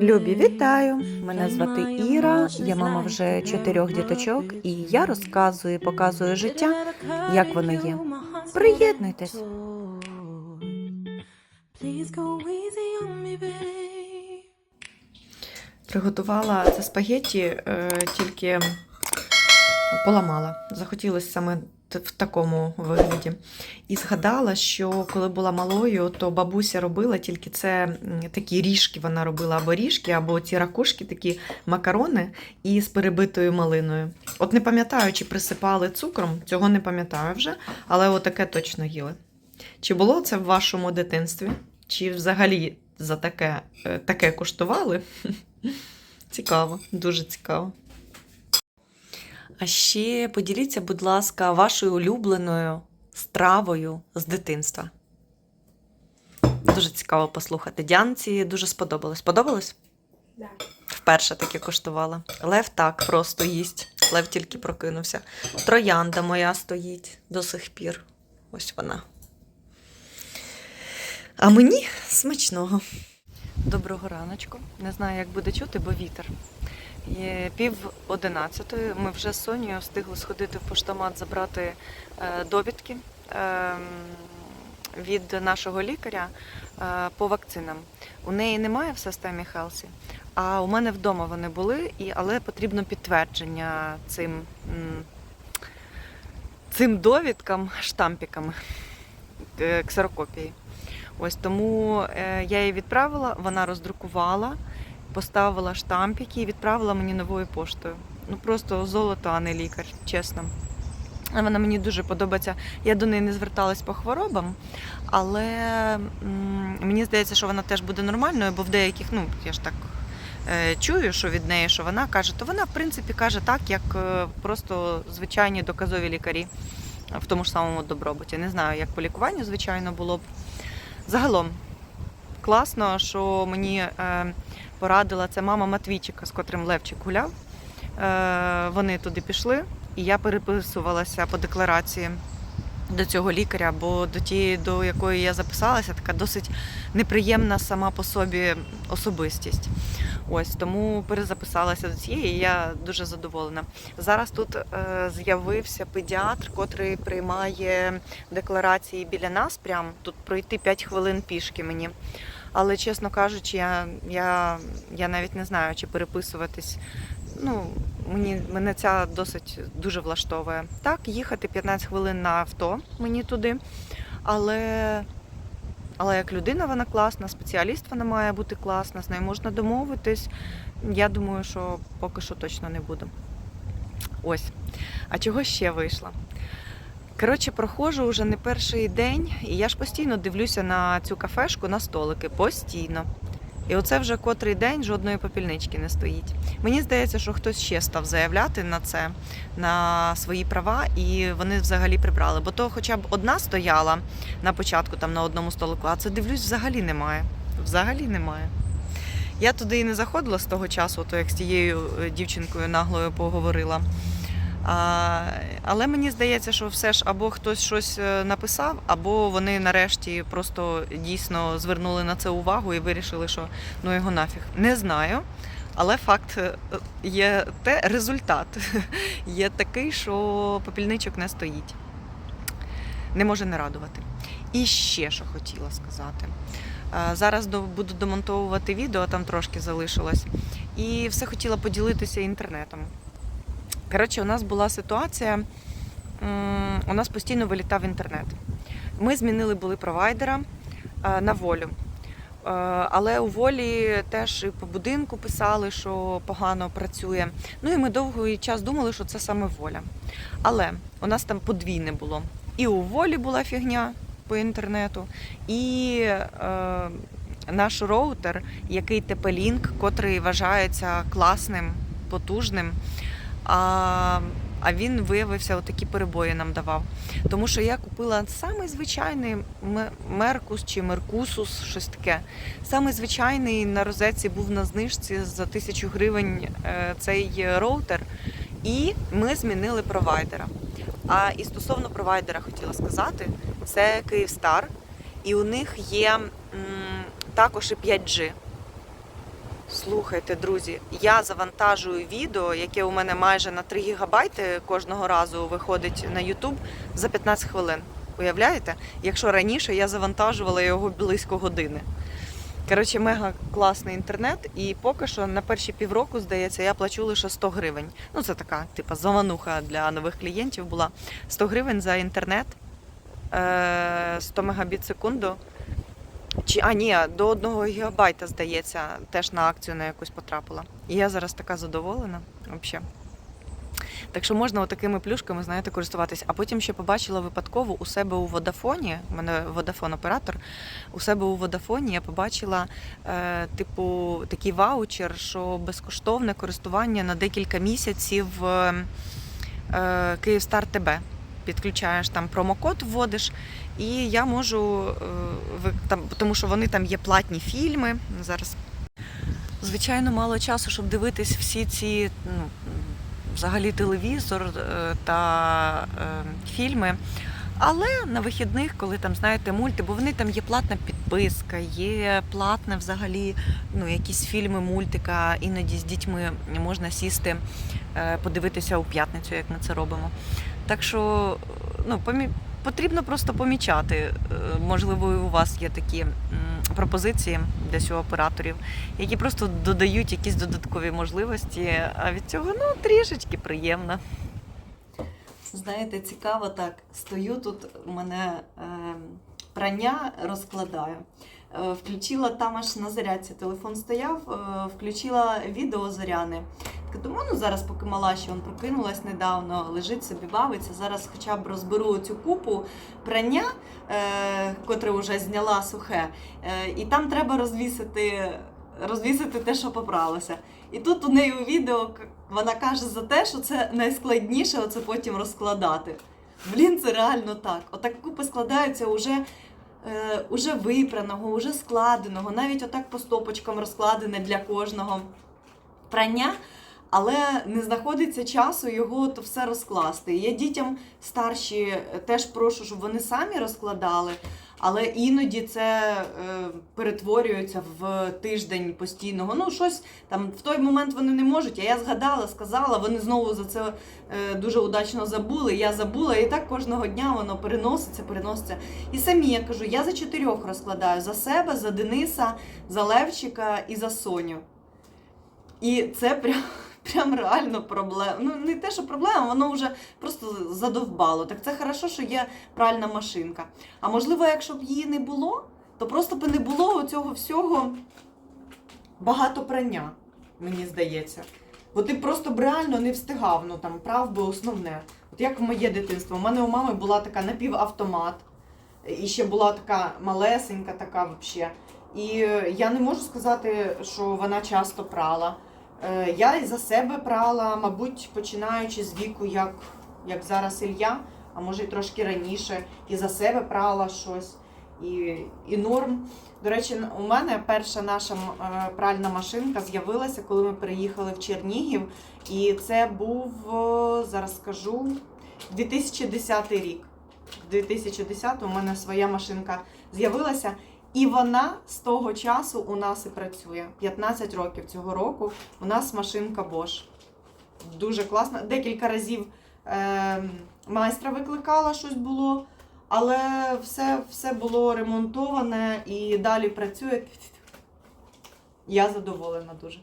Любі, вітаю! Мене звати Іра. Я мама вже чотирьох діточок, і я розказую, показую життя, як воно є. Приєднуйтесь. Приготувала це спагетті, е, тільки поламала. Захотілося саме в такому вигляді. І згадала, що коли була малою, то бабуся робила тільки це такі ріжки вона робила, або ріжки, або ці ракушки, такі макарони із перебитою малиною. От не пам'ятаю, чи присипали цукром, цього не пам'ятаю вже, але отаке точно їли. Чи було це в вашому дитинстві? Чи взагалі за таке, е, таке куштували? Цікаво, дуже цікаво. А ще поділіться, будь ласка, вашою улюбленою стравою з дитинства. Дуже цікаво послухати. Діанці дуже сподобалось. Сподобалось? Да. Вперше таке коштувала. Лев так просто їсть. Лев тільки прокинувся. Троянда моя стоїть до сих пір. Ось вона. А мені смачного. Доброго раночку. Не знаю, як буде чути, бо вітер. Пів одинадцятої. Ми вже з Сонією встигли сходити в поштомат, забрати е, довідки е, від нашого лікаря е, по вакцинам. У неї немає в системі Хелсі, а у мене вдома вони були, але потрібно підтвердження цим, цим довідкам, штампіками, е, ксерокопії. Ось тому я її відправила, вона роздрукувала, поставила штампики і відправила мені новою поштою. Ну просто золото, а не лікар, чесно. Вона мені дуже подобається. Я до неї не зверталась по хворобам, але мені здається, що вона теж буде нормальною, бо в деяких, ну я ж так е, чую, що від неї, що вона каже, то вона в принципі каже так, як е, просто звичайні доказові лікарі в тому ж самому добробуті. Не знаю, як по лікуванню, звичайно, було б. Загалом класно, що мені е, порадила це мама Матвійчика, з котрим Левчик гуляв. Е, вони туди пішли, і я переписувалася по декларації до цього лікаря, бо до тієї, до якої я записалася, така досить неприємна сама по собі особистість. Ось тому перезаписалася до цієї, і я дуже задоволена. Зараз тут е, з'явився педіатр, котрий приймає декларації біля нас. Прям тут пройти 5 хвилин пішки мені. Але чесно кажучи, я, я, я навіть не знаю, чи переписуватись. Ну, мені мене ця досить дуже влаштовує. Так, їхати 15 хвилин на авто мені туди. Але, але як людина вона класна, спеціаліст вона має бути класна, з нею можна домовитись. Я думаю, що поки що точно не буду. Ось. А чого ще вийшла? Коротше, проходжу вже не перший день, і я ж постійно дивлюся на цю кафешку на столики. Постійно. І оце вже котрий день жодної попільнички не стоїть. Мені здається, що хтось ще став заявляти на це, на свої права, і вони взагалі прибрали. Бо то хоча б одна стояла на початку там на одному столику, а це дивлюсь, взагалі немає. Взагалі немає. Я туди і не заходила з того часу, то як з тією е, дівчинкою наглою поговорила. А, але мені здається, що все ж або хтось щось е, написав, або вони нарешті просто дійсно звернули на це увагу і вирішили, що ну його нафіг. Не знаю. Але факт е, є те, результат є такий, що попільничок не стоїть. Не може не радувати. І ще що хотіла сказати. Е, Зараз буду домонтовувати відео, там трошки залишилось. І все хотіла поділитися інтернетом. Коротше, у нас була ситуація, у нас постійно вилітав інтернет. Ми змінили були провайдера е, на волю. Е, Але у волі теж і по будинку писали, що погано працює. Ну і ми довгий час думали, що це саме воля. Але у нас там подвійне було. І у волі була фігня по інтернету, і е, наш роутер, який TP-Link, котрий вважається класним, потужним. А, а він виявився, отакі перебої нам давав. Тому що я купила самий звичайний Меркус чи Меркусус, щось таке. Самий звичайний на розетці був на знижці за тисячу гривень е, цей роутер. І ми змінили провайдера. А і стосовно провайдера хотіла сказати, це Київстар. і у них є м, також і 5G. Слухайте, друзі, я завантажую відео, яке у мене майже на 3 гігабайти кожного разу виходить на YouTube за 15 хвилин. Уявляєте? Якщо раніше я завантажувала його близько години. Коротше, мега класний інтернет, і поки що на перші півроку, здається, я плачу лише 100 гривень. Ну, це така, типа, замануха для нових клієнтів була. 100 гривень за інтернет, е, 100 мегабіт секунду. Чи, а ні, до 1 гігабайта, здається, теж на акцію на якусь потрапила. І я зараз така задоволена взагалі. Так що можна отакими плюшками, знаєте, користуватись. А потім ще побачила випадково у себе у Водафоні, у мене Водафон оператор, у себе у Водафоні я побачила е, типу такий ваучер, що безкоштовне користування на декілька місяців е, е, Київстар ТБ. Підключаєш там промокод, вводиш, і я можу е, там, тому що вони там є платні фільми. Зараз звичайно мало часу, щоб дивитись всі ці ну, взагалі телевізор е, та е, фільми. Але на вихідних, коли там знаєте мульти, бо вони там є платна підписка, є платне взагалі ну, якісь фільми, мультика, іноді з дітьми можна сісти, е, подивитися у п'ятницю, як ми це робимо. Так що ну, помі... потрібно просто помічати. Е, Можливо, і у вас є такі пропозиції десь у операторів, які просто додають якісь додаткові можливості, а від цього ну, трішечки приємно. Знаєте, цікаво так. Стою тут, у мене е, прання розкладаю. Е, включила там аж на зарядці телефон стояв, е, включила відео зоряне. Так думаю, ну зараз, поки мала ще он прокинулась недавно, лежить собі, бавиться. Зараз хоча б розберу цю купу прання, е, котре вже зняла сухе, е, і там треба розвісити, розвісити те, що попралося. І тут у неї у відео вона каже за те, що це найскладніше оце потім розкладати. Блін, це реально так. Отак купи складаються уже, е, уже випраного, уже складеного, навіть отак по стопочкам розкладене для кожного прання. Але не знаходиться часу його то все розкласти. Я дітям старші е, теж прошу, щоб вони самі розкладали, але іноді це е, перетворюється в тиждень постійного. Ну, щось там в той момент вони не можуть. А я згадала, сказала, вони знову за це е, дуже удачно забули. Я забула, і так кожного дня воно переноситься, переноситься. І самі я кажу, я за чотирьох розкладаю: за себе, за Дениса, за Левчика і за Соню. І це прям. Прям реально проблема. Ну не те, що проблема, воно вже просто задовбало. Так це хорошо, що є пральна машинка. А можливо, якщо б її не було, то просто б не було цього всього багато прання, мені здається. Бо ти просто б реально не встигав, ну там прав би основне. От як в моє дитинство. У мене у мами була така напівавтомат, і ще була така малесенька, така взагалі. І е, я не можу сказати, що вона часто прала. Е, Я і за себе прала, мабуть, починаючи з віку, як, як зараз Ілля, а може й трошки раніше, і за себе прала щось, і, і норм. До речі, у мене перша наша е, пральна машинка з'явилася, коли ми переїхали в Чернігів. І це був, е, зараз скажу, 2010 рік. В 2010 у мене своя машинка з'явилася. І вона з того часу у нас і працює. 15 років цього року у нас машинка Bosch. Дуже класна. Декілька разів е, майстра викликала, щось було, але все, все було ремонтоване і далі працює. Я задоволена дуже.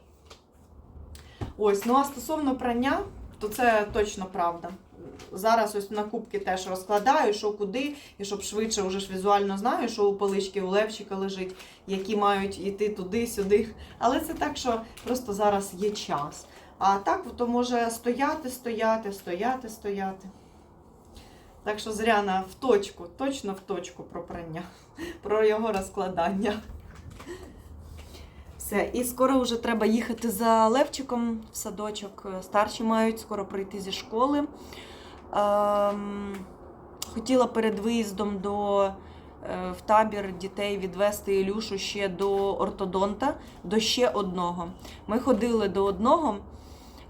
Ось, ну а стосовно прання, то це точно правда. Зараз ось на кубки теж розкладаю, що куди, і щоб швидше вже ж візуально знаю, що у полички у Левчика лежить, які мають йти туди-сюди. Але це так, що просто зараз є час. А так, то може стояти, стояти, стояти, стояти. Так що Зряна в точку, точно в точку про прання, про його розкладання. Все, і скоро вже треба їхати за Левчиком в садочок. Старші мають скоро прийти зі школи. Ем, хотіла перед виїздом до, е, в табір дітей відвести Ілюшу ще до ортодонта, до ще одного. Ми ходили до одного,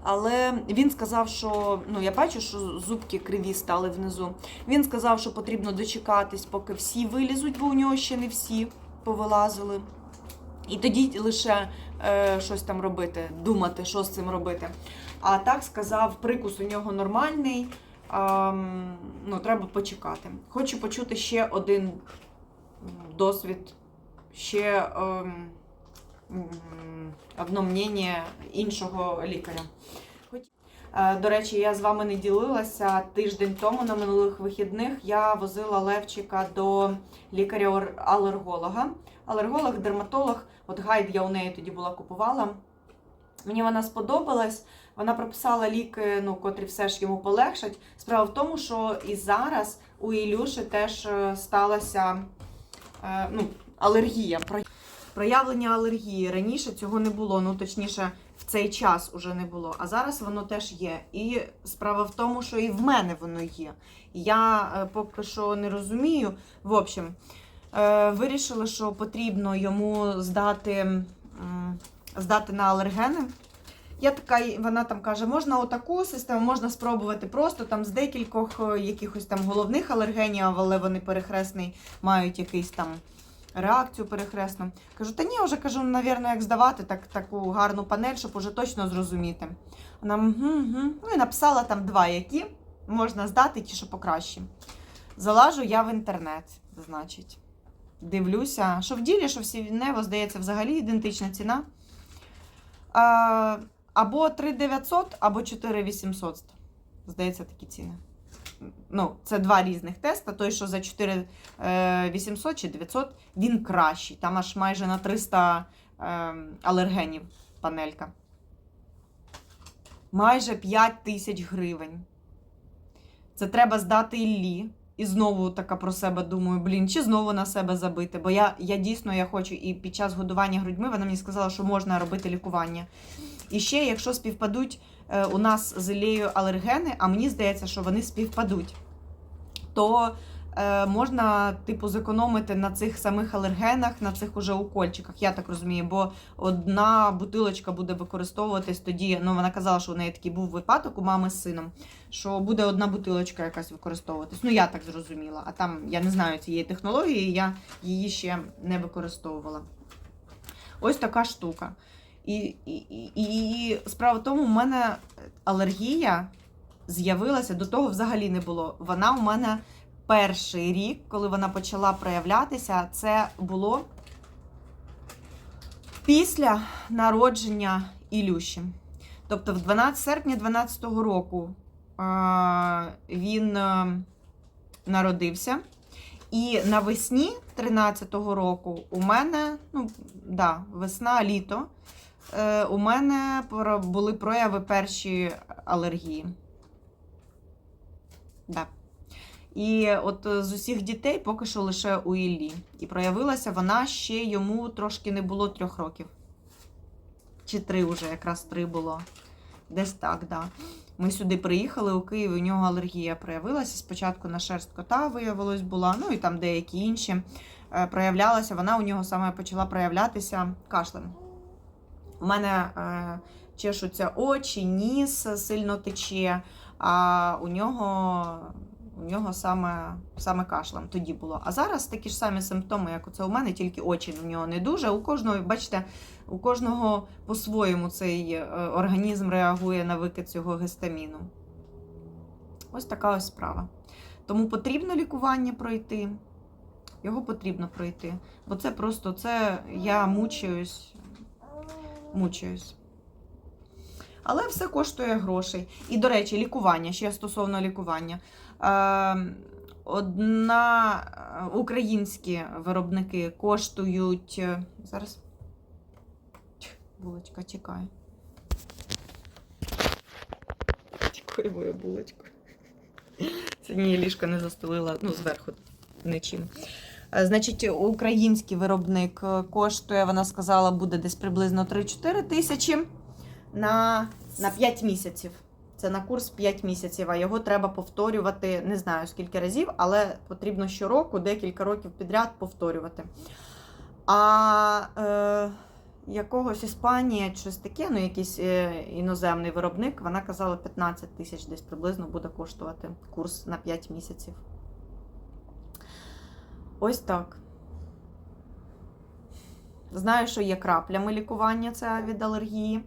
Але він сказав, що ну я бачу, що зубки криві стали внизу. Він сказав, що потрібно дочекатись, поки всі вилізуть, бо у нього ще не всі повилазили. І тоді лише е, щось там робити, думати, що з цим робити. А так сказав, прикус у нього нормальний. Ну, треба почекати. Хочу почути ще один досвід, ще ем, одно мнення іншого лікаря. Е, До речі, я з вами не ділилася тиждень тому на минулих вихідних. Я возила Левчика до лікаря-алерголога. Алерголог, дерматолог, от гайд я у неї тоді була купувала. Мені вона сподобалась. Вона прописала ліки, ну, котрі все ж йому полегшать. Справа в тому, що і зараз у Ілюші теж е, сталася е, ну, алергія. Проявлення алергії. Раніше цього не було, ну точніше, в цей час уже не було. А зараз воно теж є. І справа в тому, що і в мене воно є. Я е, поки що не розумію. В общем, вирішили, що потрібно йому здати, здати на алергени. Я така, вона там каже, можна отаку систему, можна спробувати просто там з декількох е, якихось там головних алергенів, але вони перехресний мають якийсь там реакцію перехресну. Кажу, та ні, вже кажу, навірно, як здавати так, таку гарну панель, щоб уже точно зрозуміти. Вона угу, угу. ну і написала там два, які можна здати, ті, що покраще. Залажу я в інтернет, значить. Дивлюся, що в ділі, що в Сівнево, здається, взагалі ідентична ціна. А, або 3900, або 4800. Здається, такі ціни. Ну, це два різних теста. Той, що за 4800 чи 900, він кращий. Там аж майже на 300 е, алергенів панелька. Майже 5 тисяч гривень. Це треба здати Іллі. І знову така про себе думаю, блін, чи знову на себе забити. Бо я, я дійсно я хочу і під час годування грудьми вона мені сказала, що можна робити лікування. І ще, якщо співпадуть е, у нас з Ілією алергени, а мені здається, що вони співпадуть, то можна, типу, зекономити на цих самих алергенах, на цих уже укольчиках, я так розумію, бо одна бутилочка буде використовуватись тоді. Ну, вона казала, що у неї такий був випадок у мами з сином, що буде одна бутилочка якась використовуватись. Ну, я так зрозуміла. А там я не знаю цієї технології, я її ще не використовувала. Ось така штука. І, і, і, і справа в тому, у мене алергія з'явилася, до того взагалі не було. Вона у мене перший рік, коли вона почала проявлятися, це було після народження Ілюші. Тобто, в 12 серпня 2012 року він е, народився. І навесні 13-го року у мене, ну, да, весна, літо, е, у мене були прояви перші алергії. Да. І от е, з усіх дітей поки що лише у Іллі. І проявилася вона ще йому трошки не було трьох років. Чи три вже, якраз три було. Десь так, да. Ми сюди приїхали у Київ, у нього алергія проявилася. Спочатку на шерсть кота виявилось була, ну і там деякі інші е, проявлялася. Вона у нього саме почала проявлятися кашлем. У мене е, чешуться очі, ніс сильно тече, а у нього, у нього саме, саме кашлем тоді було. А зараз такі ж самі симптоми, як оце у мене, тільки очі в нього не дуже. У кожного, бачите, у кожного по-своєму цей е, організм реагує на викид цього гестаміну. Ось така ось справа. Тому потрібно лікування пройти. Його потрібно пройти. Бо це просто це я мучаюсь, мучаюсь. Але все коштує грошей. І, до речі, лікування, ще стосовно лікування. Е, одна е, українські виробники коштують. е, Зараз. Булочка чекає. Чекає моя булочка. Сьогодні ліжко не застелила, ну, зверху нічим. Е, Значить, український виробник коштує, вона сказала, буде десь приблизно 3-4 тисячі на, на 5 місяців. Це на курс 5 місяців, а його треба повторювати не знаю скільки разів, але потрібно щороку, декілька років підряд повторювати. А е, якогось Іспанії, щось таке, ну якийсь е, іноземний виробник. Вона казала 15 тисяч десь приблизно буде коштувати курс на 5 місяців. Ось так. Знаю, що є краплями лікування це від алергії,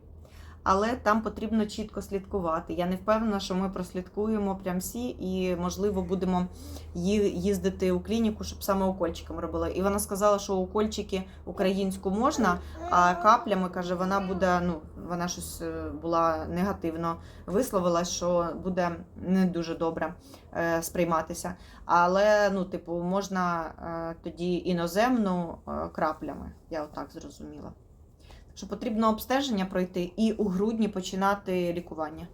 але там потрібно чітко слідкувати. Я не впевнена, що ми прослідкуємо прям всі і, можливо, будемо їздити у клініку, щоб саме укольчиком робили. І вона сказала, що укольчики українську можна, а каплями каже, вона буде, ну, вона щось е, була негативно висловила, що буде не дуже добре е, сприйматися. Але, ну, типу, можна е, тоді іноземну е, краплями. Я отак зрозуміла. Що потрібно обстеження пройти і у грудні починати лікування.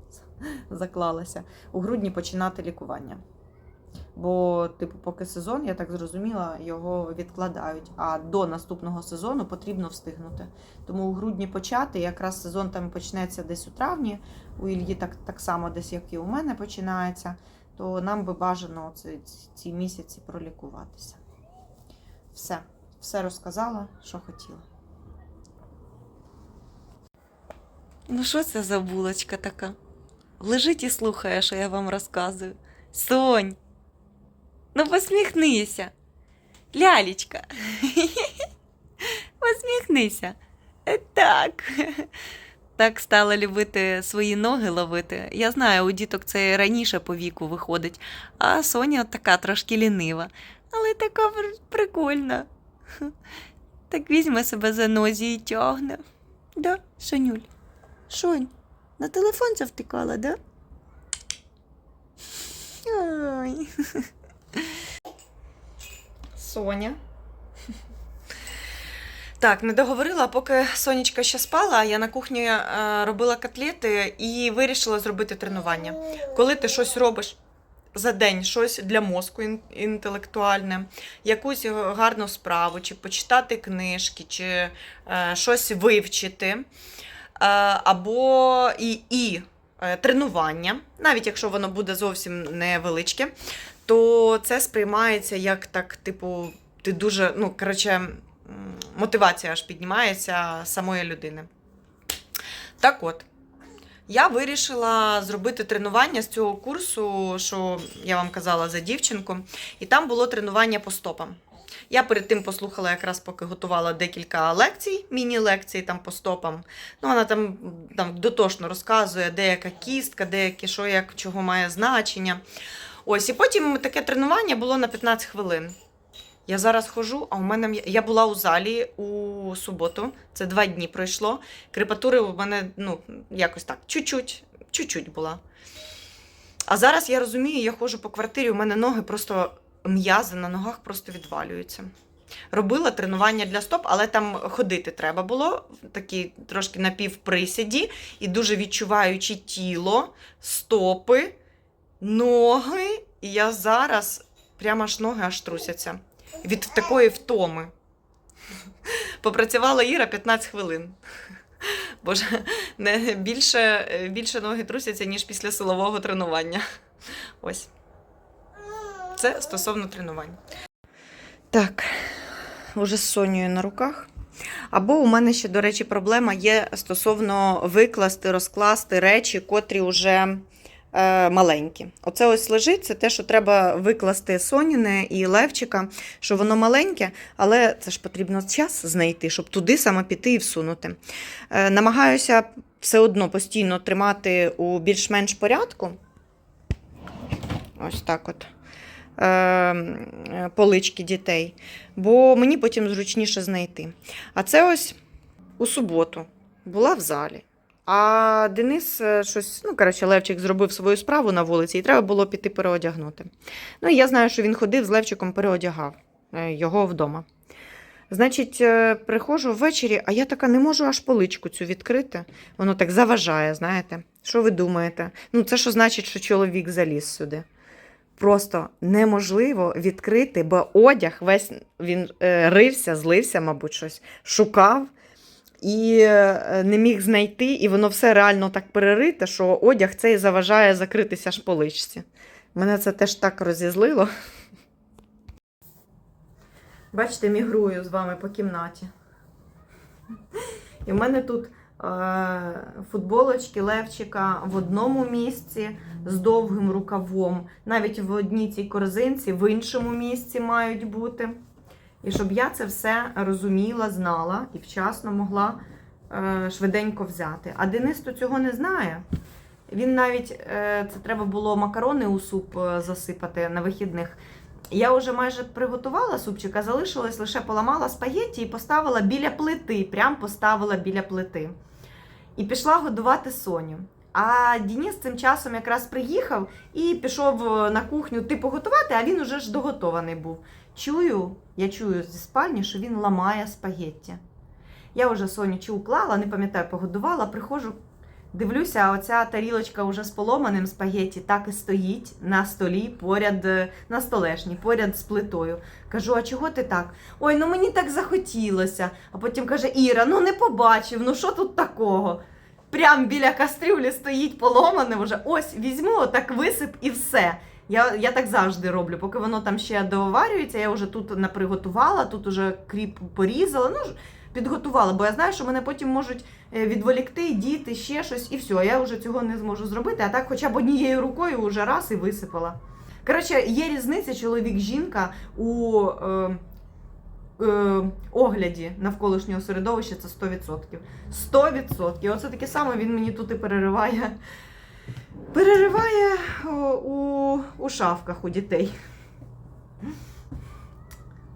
Заклалася. У грудні починати лікування. Бо, типу, поки сезон, я так зрозуміла, його відкладають. А до наступного сезону потрібно встигнути. Тому у грудні почати, якраз сезон там почнеться десь у травні, у Ільї так, так само десь, як і у мене починається, то нам би бажано ці, ці місяці пролікуватися. Все, все розказала, що хотіла. Ну, що це за булочка така? Лежить і слухає, що я вам розказую. Сонь, ну посміхнися. Лялечка. Посміхнися. Е, Так. Так стала любити свої ноги ловити. Я знаю, у діток це раніше по віку виходить, а Соня така трошки лінива. Але така прикольна. Так візьме себе за нозі і тягне. Да, Сонюль? Шонь, на телефон завтикала, да? Ой. Соня. Так, не договорила, поки Сонечка ще спала, я на кухні е, робила котлети і вирішила зробити тренування. Коли ти щось робиш за день, щось для мозку інтелектуальне, якусь гарну справу, чи почитати книжки, чи е, щось вивчити, або і, і е, тренування, навіть якщо воно буде зовсім невеличке, то це сприймається як так, типу, ти дуже, ну, коротше, мотивація аж піднімається самої людини. Так от, я вирішила зробити тренування з цього курсу, що я вам казала за дівчинку, і там було тренування по стопам. Я перед тим послухала, якраз поки готувала декілька лекцій, міні-лекцій там по стопам. Ну, вона там, там дотошно розказує, де яка кістка, де яке, що як чого має значення. Ось, і потім таке тренування було на 15 хвилин. Я зараз ходжу, а у мене я була у залі у суботу. Це два дні пройшло. Крепатури у мене ну, якось так, чуть-чуть, чуть-чуть була. А зараз я розумію, я ходжу по квартирі, у мене ноги просто м'язи на ногах просто відвалюються. Робила тренування для стоп, але там ходити треба було, такі трошки напівприсіді, і дуже відчуваючи тіло, стопи, ноги. І я зараз прямо аж ноги аж трусяться від такої втоми. Попрацювала Іра 15 хвилин. Боже, не більше, більше ноги трусяться, ніж після силового тренування. Ось. Це стосовно тренувань. Так, уже з Сонією на руках. Або у мене ще, до речі, проблема є стосовно викласти, розкласти речі, котрі вже е, маленькі. Оце ось лежить, це те, що треба викласти Соніне і Левчика, що воно маленьке, але це ж потрібно час знайти, щоб туди саме піти і всунути. Е, намагаюся все одно постійно тримати у більш-менш порядку. Ось так от. Е, е, Полички дітей, бо мені потім зручніше знайти. А це ось у суботу була в залі. А Денис е, щось, ну, коротше, Левчик зробив свою справу на вулиці, і треба було піти переодягнути. Ну, я знаю, що він ходив з Левчиком, переодягав е, його вдома. Значить, е, приходжу ввечері, а я така не можу аж поличку цю відкрити. Воно так заважає, знаєте. Що ви думаєте? Ну, це що значить, що чоловік заліз сюди? Просто неможливо відкрити, бо одяг весь він е, рився, злився, мабуть, щось, шукав і е, не міг знайти, і воно все реально так перерите, що одяг цей заважає закритися аж поличці. Мене це теж так розізлило. Бачите, мігрую з вами по кімнаті. І в мене тут футболочки Левчика в одному місці з довгим рукавом. Навіть в одній цій корзинці, в іншому місці мають бути. І щоб я це все розуміла, знала і вчасно могла е, швиденько взяти. А Денис то цього не знає. Він навіть е, це треба було макарони у суп е, засипати на вихідних. Я вже майже приготувала супчик, а залишилось лише поламала спагетті і поставила біля плити. Прям поставила біля плити. І пішла годувати Соню. А Дініс цим часом якраз приїхав і пішов е, на кухню типу готувати, а він уже ж доготований був. Чую, я чую зі спальні, що він ламає спагетті. Я вже Соню чи уклала, не пам'ятаю, погодувала, приходжу, дивлюся, оця тарілочка вже з поломаним спагетті так і стоїть на столі поряд е, на столешні, поряд з плитою. Кажу, а чого ти так? Ой, ну мені так захотілося. А потім каже: Іра, ну не побачив, ну що тут такого? Прям біля кастрюлі стоїть поломане вже. Ось візьму, так висип і все. Я, я так завжди роблю, поки воно там ще доварюється, я вже тут наприготувала, тут уже кріп порізала, ну підготувала, бо я знаю, що мене потім можуть е, відволікти, діти, ще щось, і все. Я вже цього не зможу зробити. А так, хоча б однією рукою вже раз і висипала. Коротше, є різниця чоловік-жінка у е, е, огляді навколишнього середовища це 100%. 100%. Оце таке саме він мені тут і перериває. Перериває у, у шафках у дітей.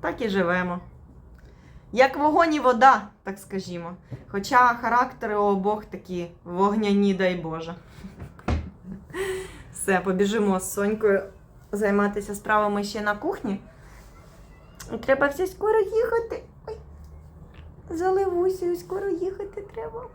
Так і живемо. Як вогонь і вода, так скажімо. Хоча характери у обох такі вогняні, дай Боже. Все, побіжимо з Сонькою займатися справами ще на кухні. Треба все скоро їхати. Ой. Заливуся, скоро їхати треба.